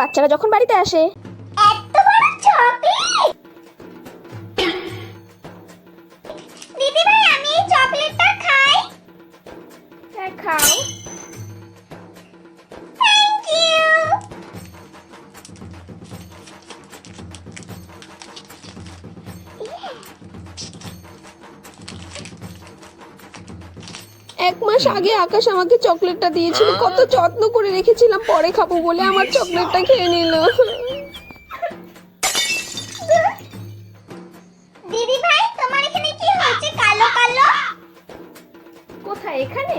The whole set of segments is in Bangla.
বাচ্চারা যখন বাড়িতে আসে। এক মাস আগে আকাশ আমাকে চকলেটটা দিয়েছিল। কত যত্ন করে রেখেছিলাম পরে খাব বলে আমার চকলেটটা খেয়ে নিল। দিদি ভাই তোমার এখানে কি হয়েছে? কালো কালো? কোথায়? এখানে?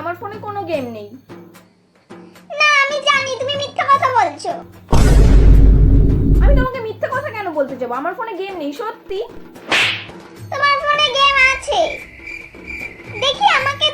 আমার ফোনে কোনো গেম নেই। না আমি জানি তুমি মিথ্যা কথা বলছো। আমি তোমাকে মিথ্যা কথা কেন বলতে যাব? আমার ফোনে গেম নেই সত্যি? তোমার ফোনে গেম আছে। দেখি আমাকে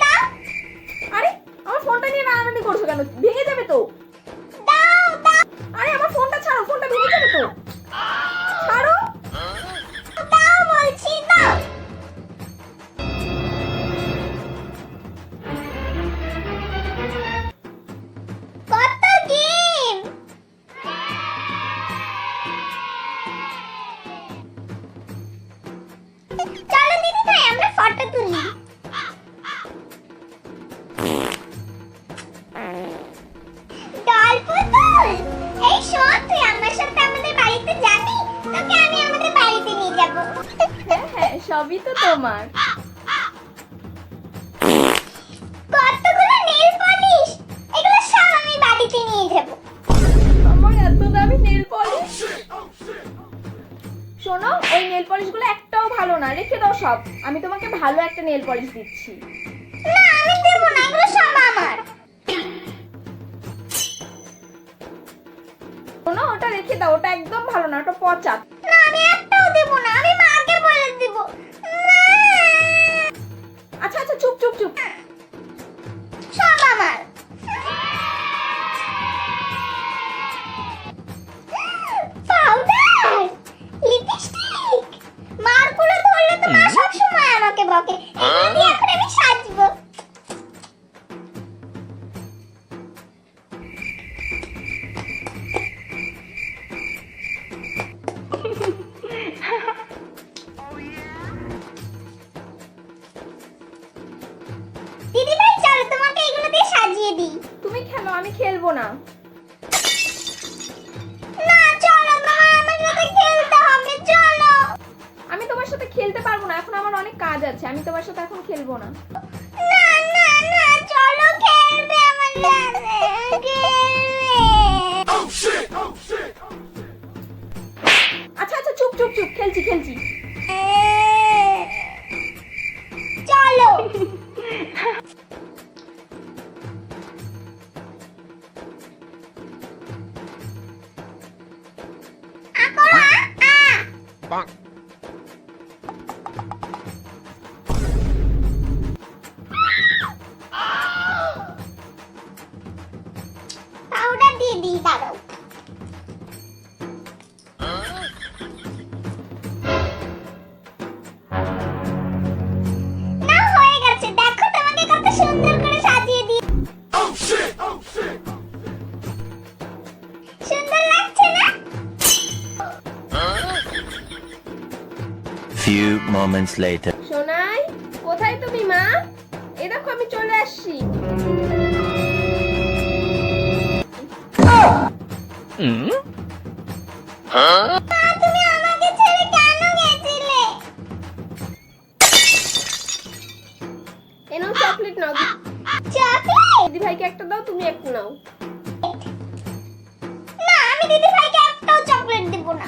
সবই তো তোমার। কতগুলো নেল পলিশ এগুলো সব আমি বাড়িতে নিয়ে যাব। আমার এত দামি নেল পলিশ শোনো ওই নেল পলিশগুলো একটাও ভালো না রেখে দাও সব। আমি তোমাকে ভালো একটা নেল পলিশ দিচ্ছি। না আমি দেব না এগুলো সব আমার। শোনো ওটা রেখে দাও ওটা একদম ভালো না ওটা পচা। না আমি একটাও দেব না আমি মাকে বলে দেব। খেলব না। আমি তোমার সাথে খেলতে পারব না এখন আমার অনেক কাজ আছে আমি তোমার সাথে এখন খেলব না। আচ্ছা আচ্ছা চুপ চুপ চুপ খেলছি খেলছি। Bonk. Few moments later. Sonai কোথায় তুমি মা? এ দেখো আমি চলে আসছি। মা তুমি আমাকে ছেড়ে কেন গেছিলে এনো চকলেট নাও। চকলেট দিদি ভাইকে একটা দাও তুমি একটু নাও। না আমি দিদি ভাইকে একটাও চকলেট দেব না।